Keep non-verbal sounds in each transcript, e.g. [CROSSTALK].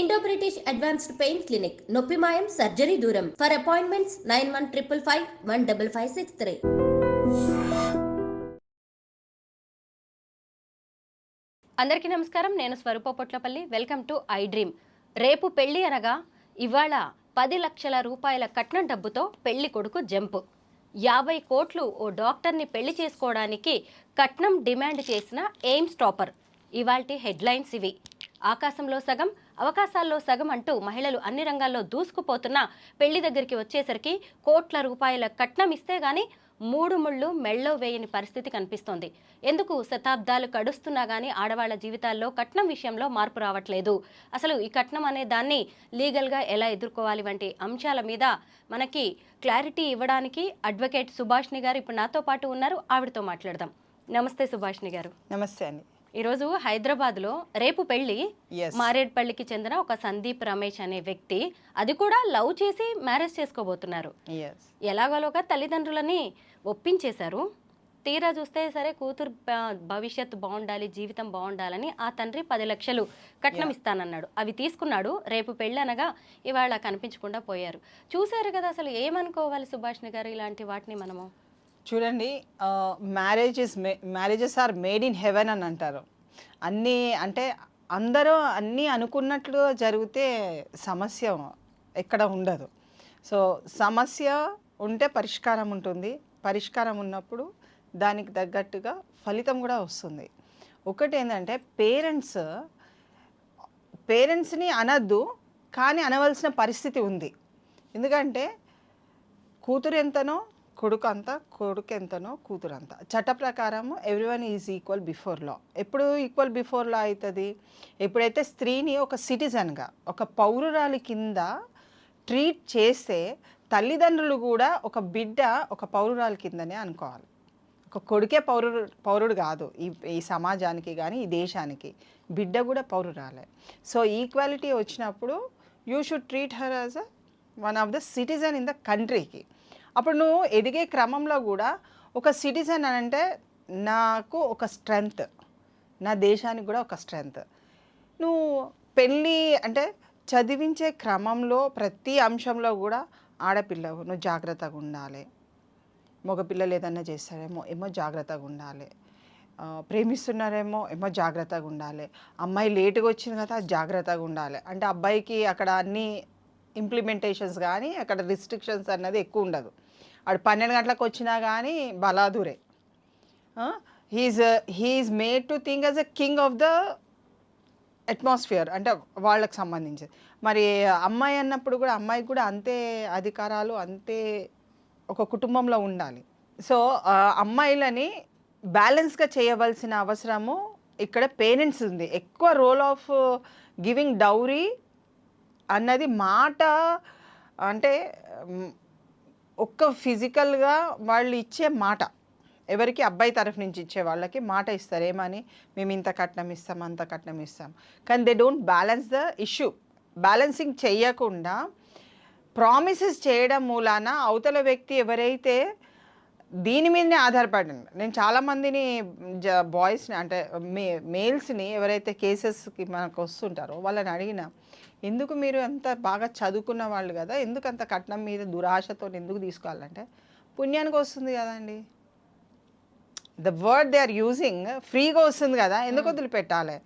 Indo British advanced pain clinic నొప్పి మాయం surgery దూరం for appointments nine one triple five one double five six three అందరికీ నమస్కారం. నేను Swarupa Potlapalli. Welcome to I Dream రేపు పెళ్ళి అనగా ఇవాళ పది లక్షల రూపాయల కట్నం డబ్బుతో పెళ్ళి కొడుకు జంపు. యాభై కోట్లు ఓ డాక్టర్ని పెళ్ళి చేసుకోవడానికి కట్నం డిమాండ్ చేసిన ఎయిమ్స్ టాపర్. ఇవాల్టి హెడ్లైన్స్ ఇవి. ఆకాశంలో సగం అవకాశాల్లో సగం అంటూ మహిళలు అన్ని రంగాల్లో దూసుకుపోతున్న పెళ్ళి దగ్గరికి వచ్చేసరికి కోట్ల రూపాయల కట్నం ఇస్తే గానీ మూడు ముళ్ళు మెళ్ళో వేయని పరిస్థితి కనిపిస్తోంది. ఎందుకు శతాబ్దాలు కడుస్తున్నా గానీ ఆడవాళ్ళ జీవితాల్లో కట్నం విషయంలో మార్పు రావట్లేదు. అసలు ఈ కట్నం అనే దాన్ని లీగల్గా ఎలా ఎదుర్కోవాలి వంటి అంశాల మీద మనకి క్లారిటీ ఇవ్వడానికి అడ్వకేట్ సుభాష్ని గారు ఇప్పుడు నాతో పాటు ఉన్నారు. ఆవిడతో మాట్లాడదాం. నమస్తే సుభాష్ని గారు. నమస్తే అండి. ఈరోజు హైదరాబాద్లో రేపు పెళ్ళి మారేడ్పల్లికి చెందిన ఒక సందీప్ రమేష్ అనే వ్యక్తి అది కూడా లవ్ చేసి మ్యారేజ్ చేసుకోబోతున్నారు. ఎలాగోలోగా తల్లిదండ్రులని ఒప్పించేశారు. తీరా చూస్తే సరే కూతురు భ- భవిష్యత్తు బాగుండాలి జీవితం బాగుండాలని ఆ తండ్రి పది లక్షలు కట్నం ఇస్తానన్నాడు. అవి తీసుకున్నాడు రేపు పెళ్ళి అనగా ఇవాళ కనిపించకుండా పోయారు. చూశారు కదా అసలు ఏమనుకోవాలి సుభాష్ని గారు ఇలాంటి వాటిని మనము? చూడండి marriages may marriages are made in heaven అని అంటారు. అన్నీ అంటే అందరూ అన్నీ అనుకున్నట్లు జరిగితే సమస్య ఎక్కడ ఉండదు. సో సమస్య ఉంటే పరిష్కారం ఉంటుంది. పరిష్కారం ఉన్నప్పుడు దానికి తగ్గట్టుగా ఫలితం కూడా వస్తుంది. ఒకటి ఏంటంటే పేరెంట్స్ పేరెంట్స్ని అనద్దు కానీ అనవలసిన పరిస్థితి ఉంది. ఎందుకంటే కూతురు ఎంతనో కొడుకు అంత కొడుకు ఎంతనో కూతురు అంత చట్ట ప్రకారం everyone is equal before law ఎప్పుడు ఈక్వల్ బిఫోర్ లా అవుతుంది ఎప్పుడైతే స్త్రీని ఒక సిటిజన్గా ఒక పౌరురాలి కింద ట్రీట్ చేస్తే తల్లిదండ్రులు కూడా ఒక బిడ్డ ఒక పౌరురాలి కిందనే అనుకోవాలి. ఒక కొడుకే పౌరుడు పౌరుడు కాదు ఈ ఈ సమాజానికి కానీ ఈ దేశానికి బిడ్డ కూడా పౌరురాలే. సో ఈక్వాలిటీ వచ్చినప్పుడు you should treat her as a one of the citizen in the కంట్రీకి అప్పుడు నువ్వు ఎదిగే క్రమంలో కూడా ఒక సిటిజన్ అని అంటే నాకు ఒక స్ట్రెంగ్త్. నా దేశానికి కూడా ఒక స్ట్రెంగ్త్. నువ్వు పెళ్ళి అంటే చదివించే క్రమంలో ప్రతి అంశంలో కూడా ఆడపిల్ల నువ్వు జాగ్రత్తగా ఉండాలి. మగపిల్లలు ఏదన్నా చేస్తారేమో ఏమో జాగ్రత్తగా ఉండాలి. ప్రేమిస్తున్నారేమో ఏమో జాగ్రత్తగా ఉండాలి. అమ్మాయి లేటుగా వచ్చింది కదా జాగ్రత్తగా ఉండాలి. అంటే అబ్బాయికి అక్కడ అన్ని ఇంప్లిమెంటేషన్స్ కానీ అక్కడ రిస్ట్రిక్షన్స్ అన్నది ఎక్కువ ఉండదు. ఆడు పన్నెండు గంటలకు వచ్చినా కానీ బలాదురే. He's he is made to think as a king of the atmosphere అంటే వాళ్ళకి సంబంధించింది. మరి అమ్మాయి అన్నప్పుడు కూడా అమ్మాయికి కూడా అంతే అధికారాలు అంతే ఒక కుటుంబంలో ఉండాలి. సో అమ్మాయిలని బ్యాలెన్స్గా చేయవలసిన అవసరము ఇక్కడ పేరెంట్స్ ఉంది. ఎక్కువ రోల్ ఆఫ్ గివింగ్ డౌరీ అన్నది మాట అంటే ఒక్క ఫిజికల్గా వాళ్ళు ఇచ్చే మాట. ఎవరికి అబ్బాయి తరఫు నుంచి ఇచ్చే వాళ్ళకి మాట ఇస్తారు ఏమని మేము ఇంత కట్నం ఇస్తాం అంత కట్నం ఇస్తాం. కానీ they don't balance the issue balancing చేయకుండా ప్రామిసెస్ చేయడం మూలాన అవతల వ్యక్తి ఎవరైతే దీని మీదనే ఆధారపడి నేను చాలామందిని జ బాయ్స్ని అంటే మే మేల్స్ని ఎవరైతే కేసెస్కి మనకు వస్తుంటారో వాళ్ళని అడిగిన ఎందుకు మీరు అంత బాగా చదువుకున్న వాళ్ళు కదా? ఎందుకు అంత కట్నం మీద దురాశతో ఎందుకు తీసుకోవాలంటే పుణ్యానికి వస్తుంది కదండి. The word they are using ఫ్రీగా వస్తుంది కదా? ఎందుకు వదిలిపెట్టాలి?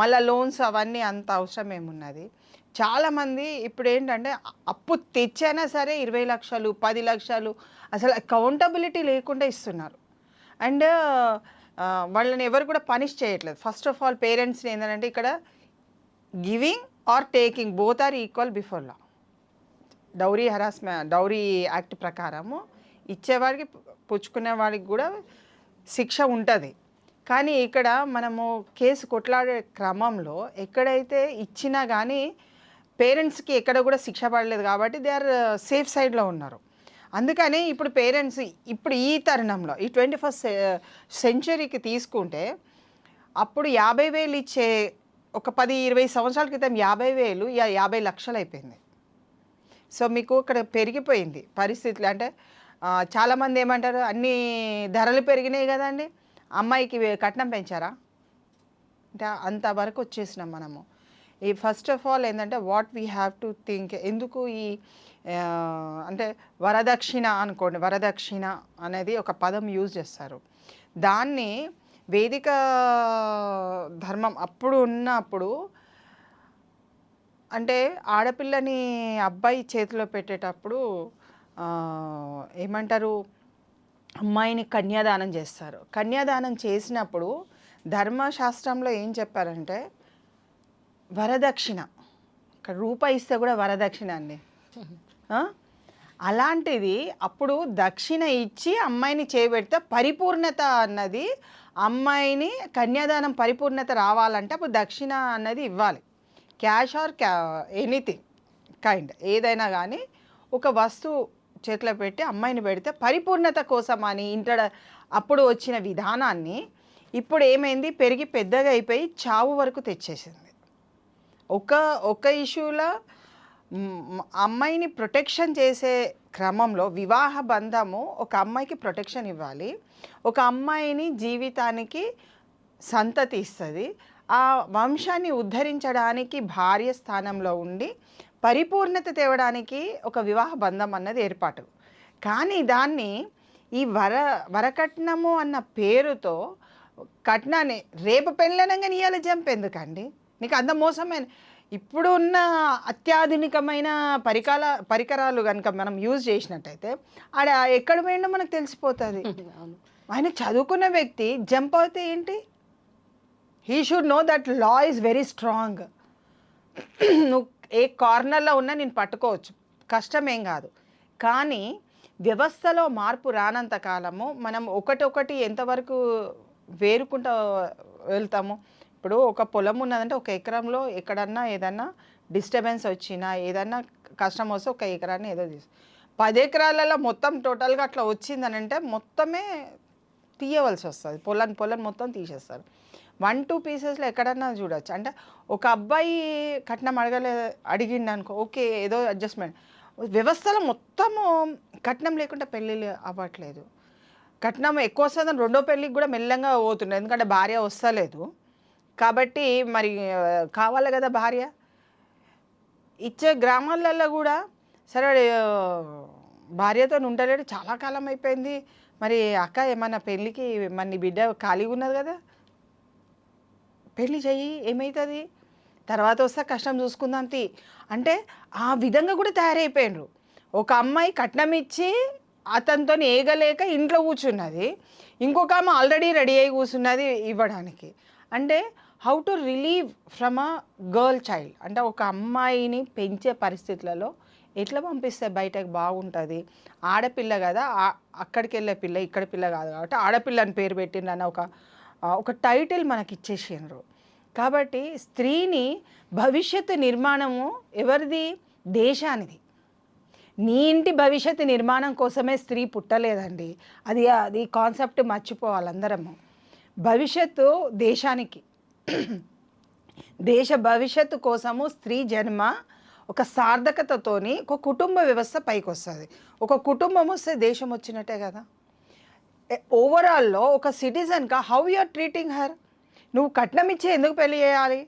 మళ్ళీ లోన్స్ అవన్నీ అంత అవసరం ఏమున్నది? చాలామంది ఇప్పుడు ఏంటంటే అప్పు తెచ్చైనా సరే ఇరవై లక్షలు పది లక్షలు అసలు అకౌంటబిలిటీ లేకుండా ఇస్తున్నారు. అండ్ వాళ్ళని ఎవరు కూడా పనిష్ చేయట్లేదు. ఫస్ట్ ఆఫ్ ఆల్ పేరెంట్స్ని ఏంటంటే ఇక్కడ giving or taking both are equal before law dowry harassment dowry act ప్రకారము ఇచ్చేవాడికి పుచ్చుకునే వాడికి కూడా శిక్ష ఉంటుంది. కానీ ఇక్కడ మనము కేసు కొట్లాడే క్రమంలో ఎక్కడైతే ఇచ్చినా కానీ పేరెంట్స్కి ఎక్కడ కూడా శిక్ష పడలేదు కాబట్టి దే ఆర్ సేఫ్ సైడ్లో ఉన్నారు. అందుకని ఇప్పుడు పేరెంట్స్ ఇప్పుడు ఈ తరుణంలో ఈ ట్వంటీ ఫస్ట్ సెంచరీకి తీసుకుంటే అప్పుడు యాభై వేలు ఇచ్చే ఒక పది ఇరవై సంవత్సరాల క్రితం యాభై వేలు యాభై లక్షలు అయిపోయింది. సో మీకు ఇక్కడ పెరిగిపోయింది పరిస్థితులు. అంటే చాలామంది ఏమంటారు అన్ని ధరలు పెరిగినాయి కదండి. అమ్మాయికి కట్నం పెంచారా? అంటే అంతవరకు వచ్చేసినాం మనము. ఈ ఫస్ట్ ఆఫ్ ఆల్ ఏంటంటే what we have to think ఎందుకు ఈ అంటే వరదక్షిణ అనుకోండి వరదక్షిణ అనేది ఒక పదం యూజ్ చేస్తారు. దాన్ని వేదిక ధర్మం అప్పుడు ఉన్నప్పుడు అంటే ఆడపిల్లని అబ్బాయి చేతిలో పెట్టేటప్పుడు ఏమంటారు? అమ్మాయిని కన్యాదానం చేస్తారు. కన్యాదానం చేసినప్పుడు ధర్మశాస్త్రంలో ఏం చెప్పారంటే వరదక్షిణ. ఇక్కడ రూపాయి ఇస్తే కూడా వరదక్షిణ అండి. అలాంటిది అప్పుడు దక్షిణ ఇచ్చి అమ్మాయిని చేయబెడితే పరిపూర్ణత అన్నది అమ్మాయిని కన్యాదానం పరిపూర్ణత రావాలంటే అప్పుడు దక్షిణ అన్నది ఇవ్వాలి. క్యాష్ ఆర్ క్యా ఎనీథింగ్ కైండ్. ఏదైనా కానీ ఒక వస్తువు చేతిలో పెట్టి అమ్మాయిని పెడితే పరిపూర్ణత కోసం అని ఇంటర్ అప్పుడు వచ్చిన విధానాన్ని ఇప్పుడు ఏమైంది? పెరిగి పెద్దగా అయిపోయి చావు వరకు తెచ్చేసింది. ఒక ఒక ఇష్యూలో అమ్మాయిని ప్రొటెక్షన్ చేసే క్రమంలో వివాహ బంధము ఒక అమ్మాయికి ప్రొటెక్షన్ ఇవ్వాలి. ఒక అమ్మాయిని జీవితానికి సంతతి ఇస్తుంది. ఆ వంశాన్ని ఉద్ధరించడానికి భార్య స్థానంలో ఉండి పరిపూర్ణత తేవడానికి ఒక వివాహ బంధం అన్నది ఏర్పాటు. కానీ దాన్ని ఈ వర వరకట్నము అన్న పేరుతో కట్నాన్ని రేపు పెళ్ళనంగా నీయాలి జంప్ ఎందుకండి? నీకు అంత మోసమైన ఇప్పుడు ఉన్న అత్యాధునికమైన పరికాల పరికరాలు కనుక మనం యూజ్ చేసినట్టయితే ఆడ ఎక్కడ పోయిండో మనకు తెలిసిపోతుంది. [LAUGHS] ఆయన చదువుకున్న వ్యక్తి జంప్ అవుతే ఏంటి? He should know that law is very strong నువ్వు ఏ కార్నర్లో ఉన్నా నేను పట్టుకోవచ్చు. కష్టమేం కాదు. కానీ వ్యవస్థలో మార్పు రానంత కాలము మనం ఒకటొకటి ఎంతవరకు వేరుకుంటూ వెళ్తాము? ఇప్పుడు ఒక పొలం ఉన్నదంటే ఒక ఎకరంలో ఎక్కడన్నా ఏదన్నా డిస్టర్బెన్స్ వచ్చినా ఏదన్నా కష్టం వస్తే ఒక ఎకరాన్ని ఏదో తీసు పది ఎకరాలలో మొత్తం టోటల్గా అట్లా వచ్చిందని అంటే మొత్తమే తీయవలసి వస్తుంది. పొలం పొలం మొత్తం తీసేస్తారు. వన్ టూ పీసెస్లో ఎక్కడన్నా చూడొచ్చు. అంటే ఒక అబ్బాయి కట్నం అడగలే అడిగిండు అనుకో ఓకే ఏదో అడ్జస్ట్మెంట్ వ్యవస్థలో మొత్తము కట్నం లేకుండా పెళ్ళిళ్ళు అవ్వట్లేదు. కట్నం ఎక్కువ వస్తుందని రెండో పెళ్ళికి కూడా మెల్లంగా పోతుండే. ఎందుకంటే భార్య వస్తలేదు. కాబట్టి మరి కావాలి కదా భార్య? ఇచ్చే గ్రామాలలో కూడా సరే భార్యతో ఉండలేడు చాలా కాలం అయిపోయింది. మరి అక్క ఏమన్నా పెళ్ళికి మన బిడ్డ ఖాళీగా ఉన్నది కదా? పెళ్ళి చెయ్యి ఏమవుతుంది తర్వాత వస్తే కష్టం చూసుకుందాం తీ. అంటే ఆ విధంగా కూడా తయారైపోయినరు ఒక అమ్మాయి కట్నం ఇచ్చి అతనితో ఏగలేక ఇంట్లో కూర్చున్నది. ఇంకొక ఆమె ఆల్రెడీ రెడీ అయి కూర్చున్నది ఇవ్వడానికి. అంటే how to relieve from a girl child అంటే ఒక అమ్మాయిని పెంచే పరిస్థితులలో ఎట్లా పంపిస్తే బయటకు బాగుంటుంది? ఆడపిల్ల కదా అక్కడికి వెళ్ళే పిల్ల ఇక్కడ పిల్ల కాదు కాబట్టి ఆడపిల్లని పేరు పెట్టిండ్రన్న ఒక ఒక టైటిల్ మనకి ఇచ్చేసిండ్రు. కాబట్టి స్త్రీని భవిష్యత్తు నిర్మాణము ఎవరిది? దేశానిది. నీ ఇంటి భవిష్యత్తు నిర్మాణం కోసమే స్త్రీ పుట్టలేదండి. అది అది కాన్సెప్ట్ మర్చిపోవాలి అందరము భవిష్యత్తు దేశానికి. దేశ భవిష్యత్తు కోసము స్త్రీ జన్మ ఒక సార్థకతతోని ఒక కుటుంబ వ్యవస్థ పైకి వస్తుంది ఒక కుటుంబం వస్తే దేశం వచ్చినట్టే కదా. ఓవరాల్లో ఒక సిటిజన్గా హౌ ఆర్ ట్రీటింగ్ హర్ నువ్వు కట్నం ఇచ్చి ఎందుకు పెళ్ళి చేయాలి?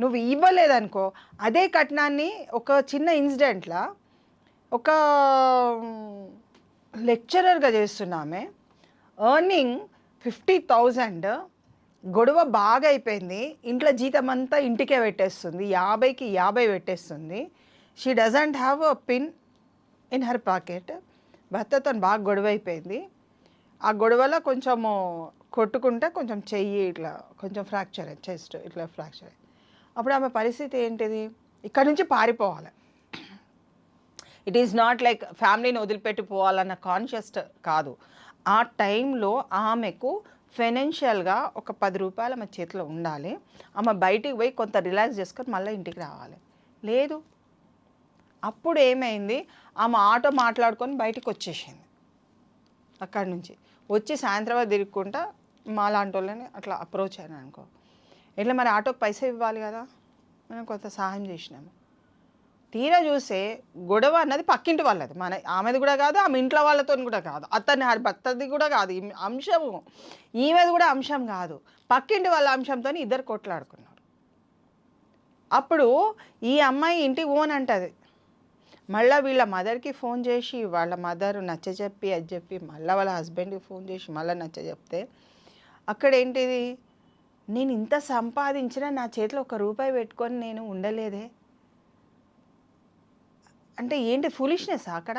నువ్వు ఇవ్వలేదనుకో అదే కట్నాన్ని ఒక చిన్న ఇన్సిడెంట్లా ఒక లెక్చరర్గా చేస్తున్నామే. ఎర్నింగ్ ఫిఫ్టీ థౌజండ్ గొడవ బాగా అయిపోయింది ఇంట్లో జీతం అంతా ఇంటికే పెట్టేస్తుంది. యాభైకి యాభై పెట్టేస్తుంది. She doesn't have a pin in her pocket భర్తతో బాగా గొడవ అయిపోయింది ఆ గొడవలో కొంచెము కొట్టుకుంటే కొంచెం చెయ్యి ఇట్లా కొంచెం ఫ్రాక్చర్ చెస్ట్ ఇట్లా ఫ్రాక్చర్ అప్పుడు ఆమె పరిస్థితి ఏంటిది? ఇక్కడ నుంచి పారిపోవాలి. ఇట్ ఈస్ నాట్ లైక్ ఫ్యామిలీని వదిలిపెట్టి పోవాలన్న కాన్షియస్ కాదు. ఆ టైంలో ఆమెకు ఫైనాన్షియల్గా ఒక పది రూపాయలు ఆమె చేతిలో ఉండాలి. ఆమె బయటికి పోయి కొంత రిలాక్స్ చేసుకొని మళ్ళీ ఇంటికి రావాలి. లేదు. అప్పుడు ఏమైంది? ఆమె ఆటో మాట్లాడుకొని బయటికి వచ్చేసింది. అక్కడి నుంచి. వచ్చి సాయంత్రం తిరుగుకుంటా మా లాంటి వాళ్ళని అట్లా అప్రోచ్ అయినా అనుకో. ఇట్లా మరి ఆటోకి పైసా ఇవ్వాలి కదా? మనం కొంత సహాయం చేసినాము. తీరా చూసే గొడవ అన్నది పక్కింటి వాళ్ళది. మన ఆమెది కూడా కాదు ఆమె ఇంట్లో వాళ్ళతో కూడా కాదు. అతని హరి భర్తది కూడా కాదు. అంశము ఈమెది కూడా అంశం కాదు. పక్కింటి వాళ్ళ అంశంతో ఇద్దరు కొట్లాడుకున్నారు. అప్పుడు ఈ అమ్మాయి ఇంటికి ఓన్ అంటది. మళ్ళీ వీళ్ళ మదర్కి ఫోన్ చేసి వాళ్ళ మదర్ నచ్చ చెప్పి అది చెప్పి మళ్ళీ వాళ్ళ హస్బెండ్కి ఫోన్ చేసి మళ్ళీ నచ్చ చెప్తే అక్కడ ఏంటిది? నేను ఇంత సంపాదించినా నా చేతిలో ఒక రూపాయి పెట్టుకొని నేను ఉండలేదే. అంటే ఏంటి ఫులిష్నెస్ అక్కడ?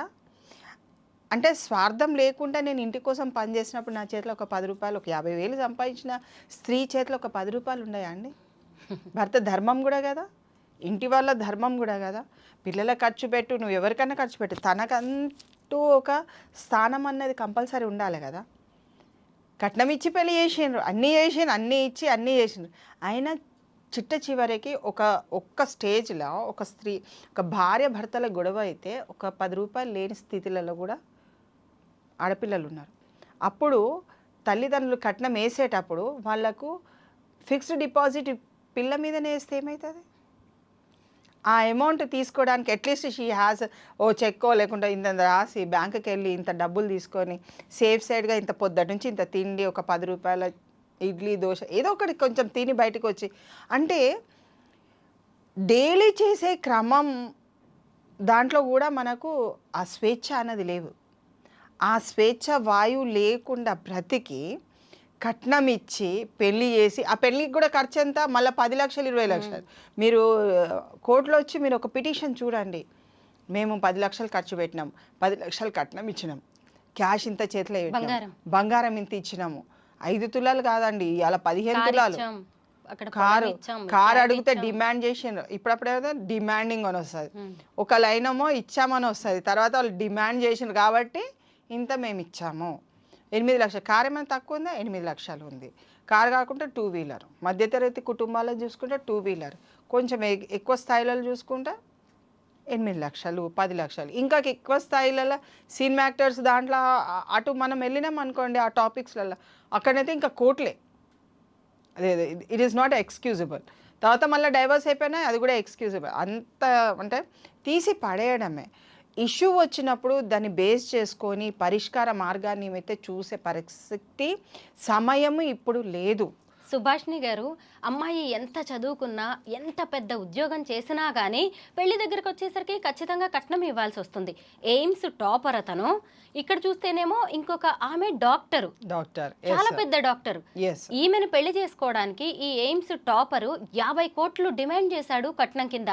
అంటే స్వార్థం లేకుండా నేను ఇంటి కోసం పని చేసినప్పుడు నా చేతిలో ఒక పది రూపాయలు ఒక యాభై వేలు సంపాదించిన స్త్రీ చేతిలో ఒక పది రూపాయలు ఉన్నాయా అండి? [LAUGHS] భర్త ధర్మం కూడా కదా? ఇంటి వాళ్ళ ధర్మం కూడా కదా? పిల్లల ఖర్చు పెట్టు నువ్వు ఎవరికైనా ఖర్చు పెట్టు. తనకంటూ ఒక స్థానం అన్నది కంపల్సరీ ఉండాలి కదా? కట్నం ఇచ్చి పెళ్ళి చేసిండ్రు. అన్నీ చేసిండ్రు అన్నీ ఇచ్చి అన్నీ చేసిండ్రు. అయినా చిట్ట చివరికి ఒక ఒక్క స్టేజ్లో ఒక స్త్రీ ఒక భార్య భర్తల గొడవ అయితే ఒక పది రూపాయలు లేని స్థితిలలో కూడా ఆడపిల్లలు ఉన్నారు. అప్పుడు తల్లిదండ్రులు కట్నం వేసేటప్పుడు వాళ్ళకు ఫిక్స్డ్ డిపాజిట్ పిల్ల మీదనే వేస్తే ఏమవుతుంది ఆ అమౌంట్ తీసుకోవడానికి అట్లీస్ట్ షీ హ్యాస్ ఓ చెక్కో లేకుండా ఇంత రాసి బ్యాంకుకి వెళ్ళి ఇంత డబ్బులు తీసుకొని సేఫ్ సైడ్గా ఇంత పొద్దు నుంచి ఇంత తిండి ఒక పది రూపాయల ఇడ్లీ దోశ ఏదో ఒకటి కొంచెం తిని బయటకు వచ్చి. అంటే డైలీ చేసే క్రమం దాంట్లో కూడా మనకు ఆ స్వేచ్ఛ అన్నది లేవు. ఆ స్వేచ్ఛ వాయువు లేకుండా బ్రతికి కట్నం ఇచ్చి పెళ్ళి చేసి ఆ పెళ్ళికి కూడా ఖర్చు ఎంత? మళ్ళీ పది లక్షలు ఇరవై లక్షలు. మీరు కోర్టులో వచ్చి మీరు ఒక పిటిషన్ చూడండి. మేము పది లక్షలు ఖర్చు పెట్టినాం. పది లక్షలు కట్నం ఇచ్చినాం. క్యాష్ ఇంత చేతిలో. బంగారం ఇంత ఇచ్చినాము. ఐదు తులాలు కాదండి అలా పదిహేను తులాలు. కారు కారు అడిగితే. డిమాండ్ చేసిండ్రు. ఇప్పుడప్పుడు ఏదో డిమాండింగ్ అని వస్తుంది. ఒక లైన్ ఏమో ఇచ్చామని వస్తుంది. తర్వాత వాళ్ళు డిమాండ్ చేసిండ్రు కాబట్టి ఇంత మేము ఇచ్చాము. ఎనిమిది లక్షలు. కారు ఏమైనా తక్కువ ఉందా? ఎనిమిది లక్షలు ఉంది. కారు కాకుండా టూ వీలర్. మధ్యతరగతి కుటుంబాలను చూసుకుంటే టూ వీలర్. కొంచెం ఎక్కువ స్థాయిలో చూసుకుంటే ఎనిమిది లక్షలు పది లక్షలు. ఇంకా ఎక్కువ స్థాయిలలో సినిమా యాక్టర్స్ దాంట్లో అటు మనం వెళ్ళినాం అనుకోండి ఆ టాపిక్స్లలో అక్కడైతే ఇంకా కోట్లే. అదే ఇట్ ఈస్ నాట్ ఎక్స్క్యూజబుల్ తర్వాత మళ్ళీ డైవర్స్ అయిపోయినా అది కూడా ఎక్స్క్యూజబుల్ అంత అంటే తీసి పడేయడమే. ఇష్యూ వచ్చినప్పుడు దాన్ని బేస్ చేసుకొని పరిష్కార మార్గాన్ని అయితే చూసే పరిస్థితి సమయము ఇప్పుడు లేదు. సుభాష్ని గారు అమ్మాయి ఎంత చదువుకున్నా ఎంత పెద్ద ఉద్యోగం చేసినా కానీ పెళ్ళి దగ్గరకు వచ్చేసరికి ఖచ్చితంగా కట్నం ఇవ్వాల్సి వస్తుంది. ఎయిమ్స్ టాపర్ అతను. ఇక్కడ చూస్తేనేమో ఇంకొక ఆమె డాక్టరు. డాక్టర్. చాలా పెద్ద డాక్టర్. ఈమెను పెళ్ళి చేసుకోవడానికి ఈ ఎయిమ్స్ టాపరు యాభై కోట్లు డిమాండ్ చేశాడు కట్నం కింద.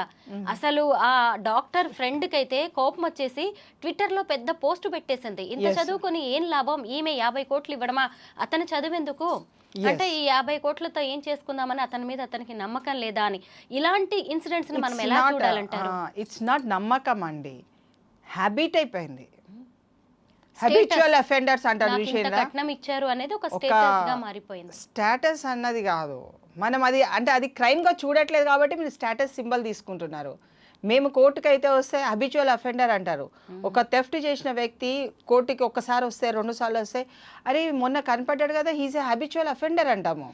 అసలు ఆ డాక్టర్ ఫ్రెండ్ కైతే కోపం వచ్చేసి ట్విట్టర్లో పెద్ద పోస్ట్ పెట్టేసింది. ఇంత. చదువుకొని ఏం లాభం? ఈమె యాభై కోట్లు ఇవ్వడమా? అతను చదివేందుకు? అంటే ఈ యాభై కోట్లతో ఏం చేసుకుందామని అతని మీద అతనికి నమ్మకం లేదా అని? ఇలాంటి ఇన్సిడెంట్స్ని మనం ఎలా చూడాలంటారు? ఇట్స్ నాట్ నమ్మకం అండి. హ్యాబిట్ అయిపోయింది. హ్యాబిచువల్ అఫెండర్స్ అంటారు కట్నం ఇచ్చారు అనేది ఒక స్టేటస్గా మారిపోయింది. స్టేటస్ అన్నది కాదు. మనం అది అంటే అది క్రైమ్గా చూడట్లేదు కాబట్టి మీరు స్టేటస్ సింబల్ తీసుకుంటున్నారు. మేము కోర్టుకి అయితే వస్తే హబిచువల్ అఫెండర్ అంటారు. ఒక థెఫ్ట్ చేసిన వ్యక్తి కోర్టుకి ఒక్కసారి వస్తే రెండు సార్లు వస్తే అరే మొన్న కనపడ్డాడు కదా హీజ్ ఏ హబిచువల్ అఫెండర్ అంటాము.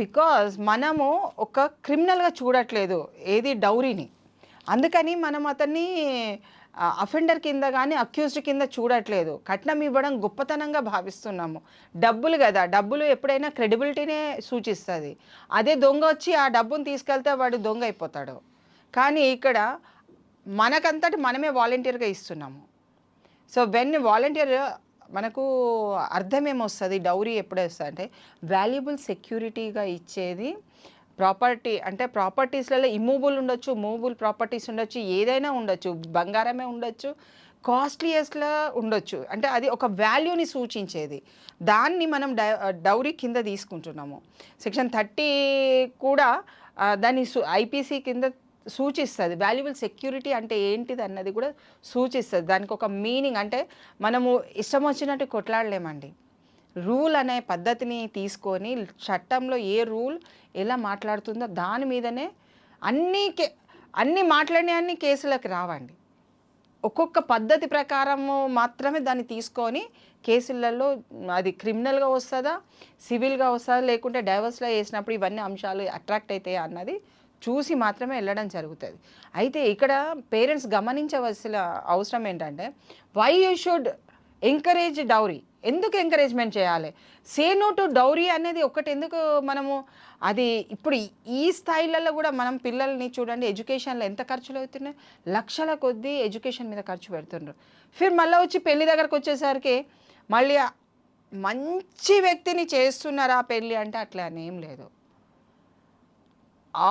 బికాజ్ మనము ఒక క్రిమినల్గా చూడట్లేదు ఏది డౌరీని. అందుకని మనం అతన్ని అఫెండర్ కింద కానీ అక్యూజ్డ్ కింద చూడట్లేదు. కట్నం ఇవ్వడం గొప్పతనంగా భావిస్తున్నాము. డబ్బులు కదా డబ్బులు ఎప్పుడైనా క్రెడిబిలిటీనే సూచిస్తుంది. అదే దొంగ వచ్చి ఆ డబ్బును తీసుకెళ్తే వాడు దొంగ అయిపోతాడు. కానీ ఇక్కడ మనకంతటి మనమే వాలంటీర్గా ఇస్తున్నాము. సో వెన్ వాలంటీర్ మనకు అర్థం ఏమొస్తుంది డౌరీ ఎప్పుడు వస్తుంది అంటే వాల్యుబుల్ సెక్యూరిటీగా ఇచ్చేది ప్రాపర్టీ అంటే ప్రాపర్టీస్లలో ఇమూబుల్ ఉండొచ్చు మూవబుల్ ప్రాపర్టీస్ ఉండొచ్చు ఏదైనా ఉండొచ్చు బంగారమే ఉండొచ్చు కాస్ట్లీయెస్ట్లో ఉండొచ్చు. అంటే అది ఒక వాల్యూని సూచించేది. దాన్ని మనం డ డౌరీ కింద తీసుకుంటున్నాము. సెక్షన్ థర్టీ కూడా దాన్ని దాన్ని ఐపీసీ కింద సూచిస్తుంది. వాల్యుబుల్ సెక్యూరిటీ అంటే ఏంటిది అన్నది కూడా సూచిస్తుంది. దానికి ఒక మీనింగ్ అంటే మనము ఇష్టం వచ్చినట్టు కొట్లాడలేమండి. రూల్ అనే పద్ధతిని తీసుకొని చట్టంలో ఏ రూల్ ఎలా మాట్లాడుతుందో దాని మీదనే అన్ని కే అన్ని మాట్లాడిన అన్ని కేసులకు రావండి. ఒక్కొక్క పద్ధతి ప్రకారము మాత్రమే దాన్ని తీసుకొని కేసులలో అది క్రిమినల్గా వస్తుందా సివిల్గా వస్తుందా లేకుంటే డైవర్స్లో వేసినప్పుడు ఇవన్నీ అంశాలు అట్రాక్ట్ అవుతాయా అన్నది చూసి మాత్రమే వెళ్ళడం జరుగుతుంది. అయితే ఇక్కడ పేరెంట్స్ గమనించవలసిన అవసరం ఏంటంటే why you should encourage dowry ఎందుకు ఎంకరేజ్మెంట్ చేయాలి? సే నో టు డౌరీ అనేది ఒకటి ఎందుకు మనము అది ఇప్పుడు ఈ స్థాయిలలో కూడా మనం పిల్లల్ని చూడండి ఎడ్యుకేషన్లో ఎంత ఖర్చులు అవుతున్నాయి? లక్షల కొద్దీ ఎడ్యుకేషన్ మీద ఖర్చు పెడుతుండ్రు. ఫిర్ మళ్ళీ వచ్చి పెళ్ళి దగ్గరకు వచ్చేసరికి మళ్ళీ మంచి వ్యక్తిని చేస్తున్నారా పెళ్ళి అంటే అట్లా అని ఏం లేదు.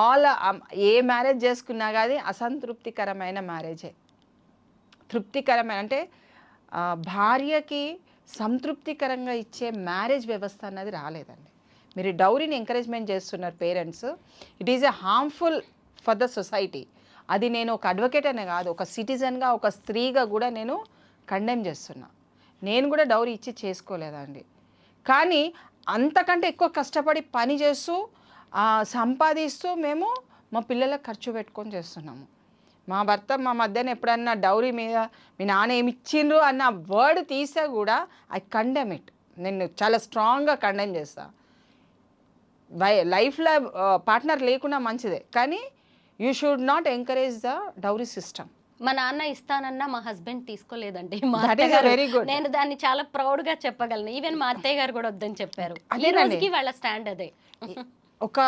ఆల్ ఏ మ్యారేజ్ చేసుకున్నా కానీ అసంతృప్తికరమైన మ్యారేజే. తృప్తికరమైన అంటే భార్యకి సంతృప్తికరంగా ఇచ్చే మ్యారేజ్ వ్యవస్థ అన్నది రాలేదండి. మీరు డౌరీని ఎంకరేజ్మెంట్ చేస్తున్నారు parents. It is a harmful for the society. అది నేను ఒక అడ్వకేట్ అనే కాదు ఒక సిటిజన్గా ఒక స్త్రీగా కూడా నేను కండెమ్ చేస్తున్నా. నేను కూడా డౌరీ ఇచ్చి చేసుకోలేదండి. కానీ అంతకంటే ఎక్కువ కష్టపడి పని చేస్తూ సంపాదిస్తూ మేము మా పిల్లలకు ఖర్చు పెట్టుకొని చేస్తున్నాము. మా భర్త మా మధ్యన ఎప్పుడన్నా డౌరీ మీద మీ నాన్న ఏమి ఇచ్చిండ్రు అన్న వర్డ్ తీసా కూడా ఐ కండెమ్ ఇట్ నేను చాలా స్ట్రాంగ్గా కండెమ్ చేస్తా. వై లైఫ్లో పార్ట్నర్ లేకుండా మంచిదే. కానీ you should not encourage the dowry system. మా నాన్న ఇస్తానన్నా మా హస్బెండ్ తీసుకోలేదండి. మా very good. నేను దాన్ని చాలా ప్రౌడ్గా చెప్పగలను. ఈవెన్ మా అత్తయ్య గారు కూడా వద్దని చెప్పారు. ఈ. రోజుకి వాళ్ళ స్టాండ్ అదే. ఒక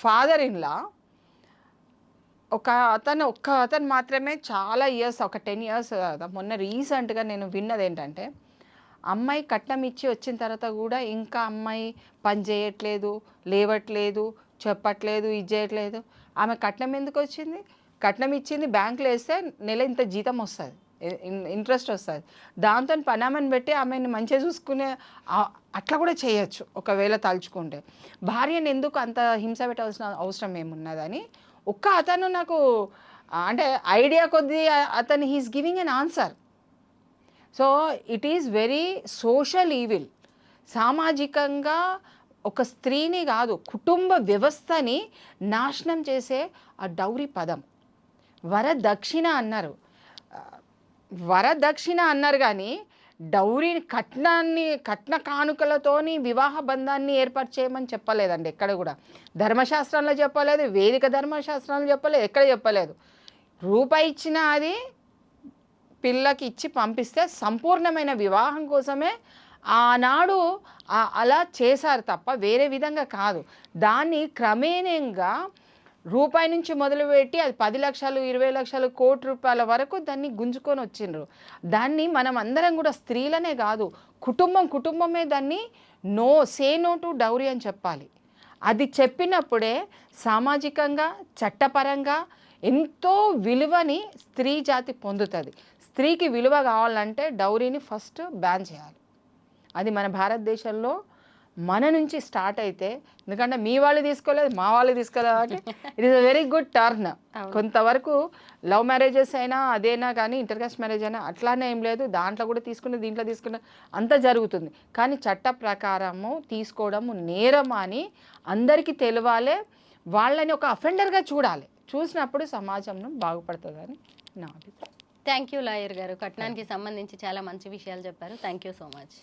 ఫాదర్ ఇన్లా ఒక అతను ఒక్క అతను మాత్రమే చాలా ఇయర్స్ ఒక టెన్ ఇయర్స్ మొన్న రీసెంట్గా నేను విన్నది ఏంటంటే అమ్మాయి కట్నం ఇచ్చి వచ్చిన తర్వాత కూడా ఇంకా అమ్మాయి పని చేయట్లేదు లేవట్లేదు చెప్పట్లేదు ఇది చేయట్లేదు. ఆమె కట్నం ఎందుకు వచ్చింది? కట్నం ఇచ్చింది బ్యాంకులో వేస్తే నెల ఇంత జీతం వస్తుంది. ఇంట్రెస్ట్ వస్తుంది. దాంతో పనామని పెట్టి ఆమెను మంచిగా చూసుకునే అట్లా కూడా చేయొచ్చు ఒకవేళ తలుచుకుంటే. భార్యను ఎందుకు అంత హింస పెట్టాల్సిన అవసరం ఏమున్నదని ఒక్క అతను నాకు అంటే ఐడియా కొద్దీ అతను he's giving an answer. So it is very social evil. సామాజికంగా ఒక స్త్రీని కాదు కుటుంబ వ్యవస్థని నాశనం చేసే ఆ డౌరీ పదం. వరదక్షిణ అన్నారు. వరదక్షిణ అన్నారు కానీ డౌరీ కట్నాన్ని కట్న కానుకలతోని వివాహ బంధాన్ని ఏర్పాటు చేయమని చెప్పలేదండి ఎక్కడ కూడా. ధర్మశాస్త్రంలో చెప్పలేదు వేదిక ధర్మశాస్త్రంలో చెప్పలేదు ఎక్కడ చెప్పలేదు. రూపాయి ఇచ్చిన అది పిల్లకి ఇచ్చి పంపిస్తే సంపూర్ణమైన వివాహం కోసమే ఆనాడు అలా చేశారు తప్ప వేరే విధంగా కాదు. దాన్ని క్రమేణంగా రూపాయి నుంచి మొదలుపెట్టి అది పది లక్షలు ఇరవై లక్షలు కోటి రూపాయల వరకు దాన్ని గుంజుకొని వచ్చిండ్రు. దాన్ని మనం అందరం కూడా స్త్రీలనే కాదు కుటుంబం కుటుంబమే దాన్ని no say no to dowry అని చెప్పాలి. అది చెప్పినప్పుడే సామాజికంగా చట్టపరంగా ఎంతో విలువని స్త్రీ జాతి పొందుతుంది. స్త్రీకి విలువ కావాలంటే డౌరీని ఫస్ట్ బ్యాన్ చేయాలి. అది మన భారతదేశంలో మన నుంచి స్టార్ట్ అయితే ఎందుకంటే మీ వాళ్ళు తీసుకోలేదు మా వాళ్ళు తీసుకోలేదు కాబట్టి it is a very good turn కొంతవరకు లవ్ మ్యారేజెస్ అయినా అదేనా కానీ ఇంటర్కాస్ట్ మ్యారేజ్ అయినా అట్లానే ఏం లేదు. దాంట్లో కూడా తీసుకుని దీంట్లో తీసుకుని అంత జరుగుతుంది. కానీ చట్ట ప్రకారము తీసుకోవడము నేరం అని అందరికీ తెలియాలి. వాళ్ళని ఒక అఫెండర్గా చూడాలి. చూసినప్పుడు సమాజం బాగుపడుతుందని నా అభిప్రాయం. థ్యాంక్ యూ లాయర్ గారు. కట్నానికి సంబంధించి చాలా మంచి విషయాలు చెప్పారు. Thank you so much